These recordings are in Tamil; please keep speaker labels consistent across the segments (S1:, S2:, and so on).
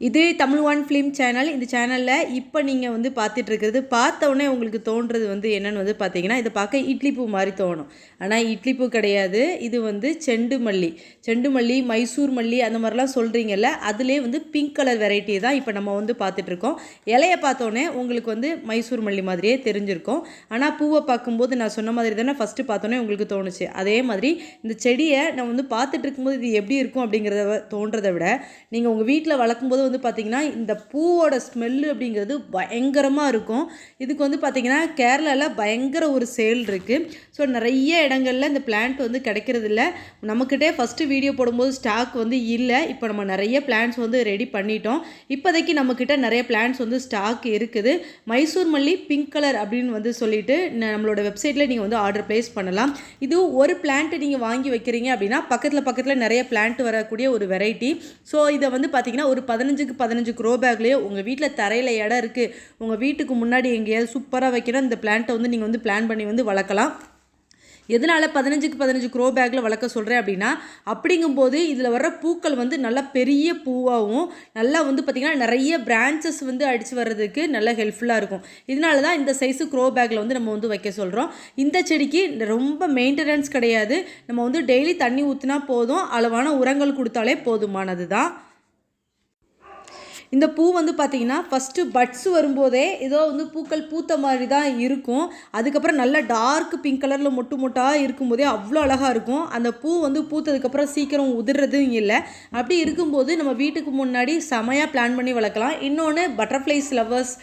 S1: இது தமிழ் ஒன் ஃபிலிம் சேனல். இந்த சேனலில் இப்போ நீங்கள் வந்து பார்த்துட்ருக்கிறது பார்த்தோன்னே உங்களுக்கு தோன்றது வந்து என்னென்னு வந்து பார்த்தீங்கன்னா இதை பார்க்க இட்லி பூ மாதிரி தோணும். ஆனால் இட்லி பூ கிடையாது. இது வந்து செண்டு மல்லி. செண்டு மல்லி மைசூர் மல்லி அந்த மாதிரிலாம் சொல்கிறீங்கல்ல அதிலே வந்து பிங்க் கலர் வெரைட்டி தான் இப்போ நம்ம வந்து பார்த்துட்ருக்கோம் இலையை பார்த்தோன்னே உங்களுக்கு வந்து மைசூர் மல்லி மாதிரியே தெரிஞ்சிருக்கும். ஆனால் பூவை பார்க்கும்போது நான் சொன்ன மாதிரி தானே ஃபஸ்ட்டு பார்த்தோன்னே உங்களுக்கு தோணுச்சு. அதே மாதிரி இந்த செடியை நான் வந்து பார்த்துட்டு இருக்கும்போது இது எப்படி இருக்கும் அப்படிங்கிறத தோன்றதை விட நீங்கள் உங்கள் வீட்டில் வளர்க்கும்போது வந்து பார்த்தீங்கன்னா இந்த பூவோட ஸ்மெல்லு அப்படிங்கிறது பயங்கரமாக இருக்கும். இதுக்கு வந்து பார்த்திங்கன்னா கேரளாவில் பயங்கர ஒரு சேல் இருக்குது ஸோ நிறைய இடங்கள்ல இந்த பிளான்ட் வந்து கிடைக்கிறது இல்லை நம்மக்கிட்டே ஃபஸ்ட்டு வீடியோ போடும்போது ஸ்டாக் வந்து இல்லை. இப்போ நம்ம நிறைய பிளான்ஸ் வந்து ரெடி பண்ணிட்டோம். இப்போதைக்கு நம்மக்கிட்ட நிறைய பிளான்ஸ் வந்து ஸ்டாக் இருக்குது. மைசூர் மல்லி பிங்க் கலர் அப்படின்னு வந்து சொல்லிட்டு நம்மளோட வெப்சைட்டில் நீங்கள் வந்து ஆர்டர் ப்ளேஸ் பண்ணலாம். இது ஒரு பிளான்ட்டு நீங்கள் வாங்கி வைக்கிறீங்க அப்படின்னா பக்கத்தில் பக்கத்தில் நிறைய பிளான்ட் வரக்கூடிய ஒரு வெரைட்டி ஸோ இதை வந்து பார்த்திங்கன்னா ஒரு பதினஞ்சு பதினஞ்சுக்கு பதினஞ்சு க்ரோ பேக்லேயே உங்கள் வீட்டில் தரையில் இடம் இருக்குது உங்கள் வீட்டுக்கு முன்னாடி எங்கேயாவது சூப்பராக வைக்கணும். இந்த பிளான்ட்டை வந்து நீங்கள் வந்து பிளான் பண்ணி வந்து வளர்க்கலாம். எதனால் பதினஞ்சுக்கு பதினஞ்சு க்ரோ பேக்கில் வளர்க்க சொல்கிறேன் அப்படின்னா அப்படிங்கும்போது இதில் வர்ற பூக்கள் வந்து நல்லா பெரிய பூவாகவும் நல்லா வந்து பார்த்திங்கன்னா நிறைய பிரான்ச்சஸ் வந்து அடித்து வர்றதுக்கு நல்லா ஹெல்ப்ஃபுல்லாக இருக்கும். இதனால தான் இந்த சைஸு க்ரோ பேக்கில் வந்து நம்ம வந்து வைக்க சொல்கிறோம் இந்த செடிக்கு ரொம்ப மெயின்டெனன்ஸ் கிடையாது. நம்ம வந்து டெய்லி தண்ணி ஊற்றினா போதும். அளவான உரங்கள் கொடுத்தாலே போதுமானது தான் இந்த பூ வந்து பார்த்தீங்கன்னா ஃபஸ்ட்டு பட்ஸ் வரும்போதே ஏதோ வந்து பூக்கள் பூத்த மாதிரி தான் இருக்கும். அதுக்கப்புறம் நல்ல டார்க் பிங்க் கலரில் மொட்டு மொட்டாக இருக்கும்போதே அவ்வளோ அழகாக இருக்கும். அந்த பூ வந்து பூத்ததுக்கப்புறம் சீக்கிரம் உதிர்றதும் இல்லை. அப்படி இருக்கும்போது நம்ம வீட்டுக்கு முன்னாடி செமையாக பிளான் பண்ணி வளர்க்கலாம். இன்னொன்று பட்டர்ஃப்ளைஸ் லவ்வர்ஸ்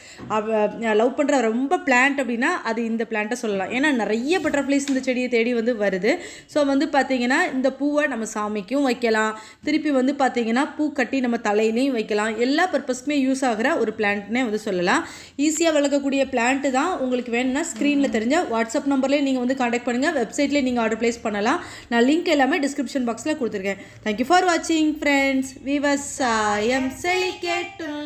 S1: லவ் பண்ணுற ரொம்ப பிளான்ட் அப்படின்னா அது இந்த பிளான்ட்டை சொல்லலாம். ஏன்னா நிறைய பட்டர்ஃப்ளைஸ் இந்த செடியை தேடி வந்து வருது. ஸோ வந்து பார்த்தீங்கன்னா இந்த பூவை நம்ம சாமிக்கும் வைக்கலாம். திருப்பி வந்து பார்த்தீங்கன்னா பூ கட்டி நம்ம தலையிலையும் வைக்கலாம். எல்லா பர்பஸ்க்குமே யூஸ் ஆகிற ஒரு பிளான்ட்னே வந்து சொல்லலாம். ஈஸியாக வளர்க்கக்கூடிய பிளான்ட் தான் உங்களுக்கு வேணும்னா ஸ்க்ரீனில் தெரிஞ்ச வாட்ஸ்அப் நம்பர்லேயே நீங்கள் வந்து காண்டாக்ட் பண்ணுங்கள் வெப்சைட்லேயே நீங்கள் ஆர்டர் ப்ளேஸ் பண்ணலாம். நான் லிங்க் எல்லாமே டிஸ்கிரிப்ஷன் பாக்ஸில் கொடுத்துருக்கேன். தேங்க்யூ ஃபார் வாட்சிங் ஃப்ரெண்ட்ஸ் விவசாயம் செழிக்கட்டும்